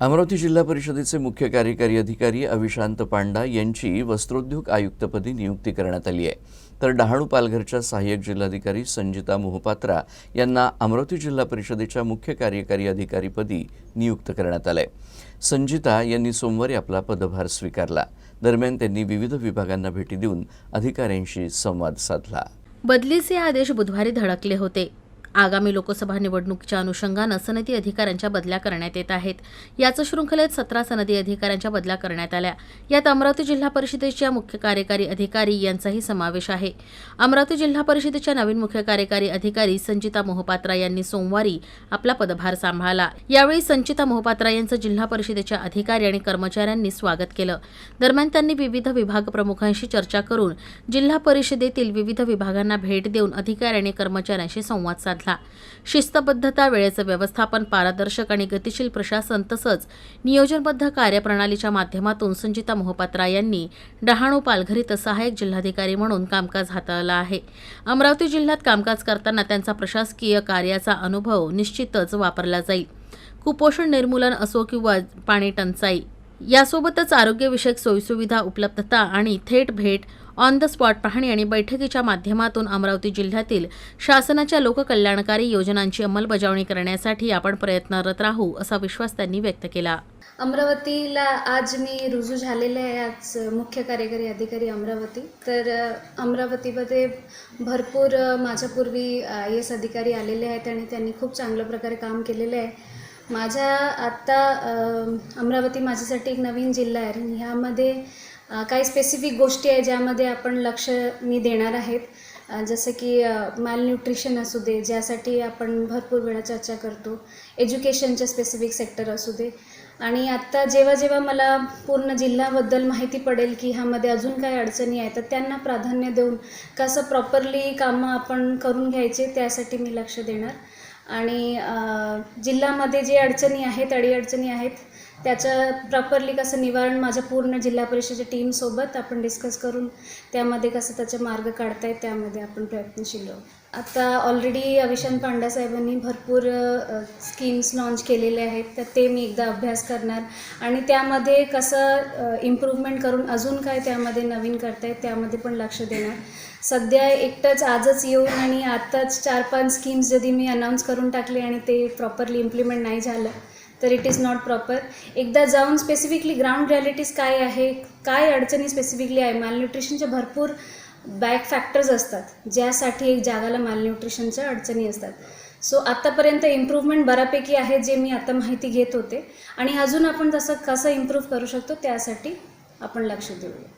अमरावती जिल्हा परिषदेचे मुख्य कार्यकारी अधिकारी अविशांत पांडा यांची वस्त्रोद्योग आयुक्तपदी नियुक्ती करण्यात आली आहे. तर डहाणू पालघरच्या सहाय्यक जिल्हाधिकारी संजिता मोहपात्रा यांना अमरावती जिल्हा परिषदेच्या मुख्य कार्यकारी अधिकारीपदी नियुक्त करण्यात आलंय. संजिता यांनी सोमवारी आपला पदभार स्वीकारला. दरम्यान त्यांनी विविध विभागांना भेटी देऊन अधिकाऱ्यांशी संवाद साधला. बदलीचे आदेश बुधवारी धडकले होते. आगामी लोकसभा निवडणुकीच्या अनुषंगानं सनदी अधिकाऱ्यांच्या बदल्या करण्यात येत आहेत. याच शृंखलेत सतरा सनदी अधिकाऱ्यांच्या बदल्या करण्यात आल्या. यात अमरावती जिल्हा परिषदेच्या मुख्य कार्यकारी अधिकारी यांचाही समावेश आहे. अमरावती जिल्हा परिषदेच्या नवीन मुख्य कार्यकारी अधिकारी संचिता मोहपात्रा यांनी सोमवारी आपला पदभार सांभाळला. यावेळी संचिता मोहपात्रा यांचं जिल्हा परिषदेच्या अधिकारी आणि कर्मचाऱ्यांनी स्वागत केलं. दरम्यान त्यांनी विविध विभाग प्रमुखांशी चर्चा करून जिल्हा परिषदेतील विविध विभागांना भेट देऊन अधिकारी आणि कर्मचाऱ्यांशी संवाद साधला. शिस्तबद्धता वेळेचं व्यवस्थापन पारदर्शक आणि गतिशील प्रशासन तसंच नियोजनबद्ध कार्यप्रणालीच्या माध्यमातून संजिता मोहपात्रा यांनी डहाणू पालघरीत सहाय्यक जिल्हाधिकारी म्हणून कामकाज हाताळलं आहे. अमरावती जिल्ह्यात कामकाज करताना त्यांचा प्रशासकीय कार्याचा अनुभव निश्चितच वापरला जाईल. कुपोषण निर्मूलन असो किंवा पाणी टंचाई यासोबतच आरोग्यविषयक सोयीसुविधा उपलब्धता आणि थेट भेट ऑन द स्पॉट पाहणी आणि बैठकीच्या माध्यमातून अमरावती जिल्ह्यातील शासनाच्या लोककल्याणकारी योजनांची अंमलबजावणी करण्यासाठी आपण प्रयत्नरत राहू असा विश्वास त्यांनी व्यक्त केला. अमरावतीला आज मी रुजू झालेले आहे आज मुख्य कार्यकारी अधिकारी अमरावती. तर अमरावतीमध्ये भरपूर माझ्यापूर्वी आय एस अधिकारी आलेले आहेत आणि त्यांनी खूप चांगल्या प्रकारे काम केलेलं आहे. माझ्या आत्ता अमरावती माझ्यासाठी एक नवीन जिल्हा आहे आणि ह्यामध्ये काही स्पेसिफिक गोष्टी आहे ज्यामध्ये आपण लक्ष मी देणार आहेत. जसं की मालन्यूट्रिशन असू दे ज्यासाठी आपण भरपूर वेळा चर्चा करतो. एज्युकेशनच्या स्पेसिफिक सेक्टर असू दे. आणि आत्ता जेव्हा जेव्हा मला पूर्ण जिल्ह्याबद्दल माहिती पडेल की ह्यामध्ये अजून काही अडचणी आहेत तर त्यांना प्राधान्य देऊन कसं प्रॉपरली कामं आपण करून घ्यायचे त्यासाठी मी लक्ष देणार. आणि जिल्ह्यामध्ये जे अडचणी आहेत अडीअडचणी आहेत त्याचं प्रॉपरली कसं निवारण माझ्या पूर्ण जिल्हा परिषदेच्या टीमसोबत आपण डिस्कस करून त्यामध्ये कसं त्याचे मार्ग काढता येत त्यामध्ये आपण प्रयत्नशील आहोत आता ऑलरेडी अविशांत पांडा साहेबांनी भरपूर स्कीम्स लॉन्च केलेले आहेत. तर ते मी एकदा अभ्यास करणार. आणि त्यामध्ये कसं इम्प्रूव्हमेंट करून अजून काय त्यामध्ये नवीन करता येत त्यामध्ये पण लक्ष देणार. सध्या एकटंच आजच येऊन आणि आत्ताच चार पाच स्कीम्स जरी मी अनाऊन्स करून टाकले आणि ते प्रॉपरली इम्प्लिमेंट नाही झालं तर इट इज नॉट प्रॉपर एकदा जाऊन स्पेसिफिकली ग्राउंड रिॲलिटीज काय आहे काय अडचणी स्पेसिफिकली आहे मालन्यूट्रिशनच्या भरपूर बॅक फॅक्टर्स असतात ज्यासाठी एक जागाला मालन्यूट्रिशनच्या अडचणी असतात. सो आत्तापर्यंत इम्प्रूव्हमेंट बऱ्यापैकी आहे जे मी आता माहिती घेत होते. आणि अजून आपण तसं कसं इम्प्रूव्ह करू शकतो त्यासाठी आपण लक्ष देऊया.